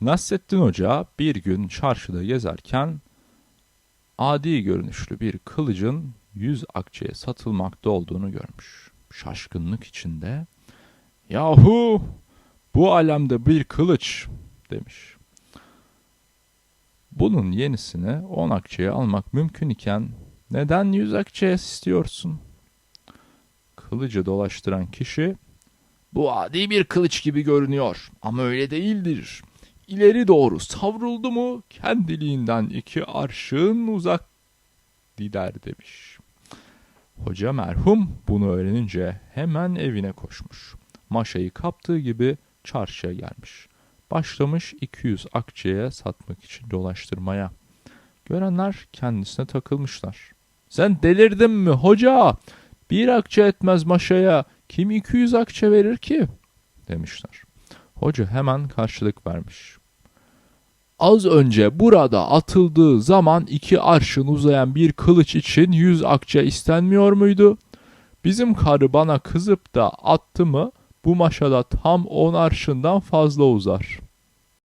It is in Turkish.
Nasrettin Hoca bir gün çarşıda gezerken adi görünüşlü bir kılıcın 100 akçeye satılmakta olduğunu görmüş. Şaşkınlık içinde "Yahu bu alemde bir kılıç." demiş. Bunun yenisini 10 akçeye almak mümkün iken neden 100 akçeye istiyorsun? Kılıcı dolaştıran kişi bu adi bir kılıç gibi görünüyor ama öyle değildir. İleri doğru savruldu mu kendiliğinden iki arşın uzak gider demiş. Hoca merhum bunu öğrenince hemen evine koşmuş. Maşayı kaptığı gibi çarşıya gelmiş. Başlamış 200 akçeye satmak için dolaştırmaya. Görenler kendisine takılmışlar. Sen delirdin mi hoca? Bir akçe etmez maşaya kim 200 akçe verir ki? demişler. Hoca hemen karşılık vermiş. Az önce burada atıldığı zaman iki arşın uzayan bir kılıç için 100 akçe istenmiyor muydu? Bizim karı bana kızıp da attı mı bu maşada tam 10 arşından fazla uzar.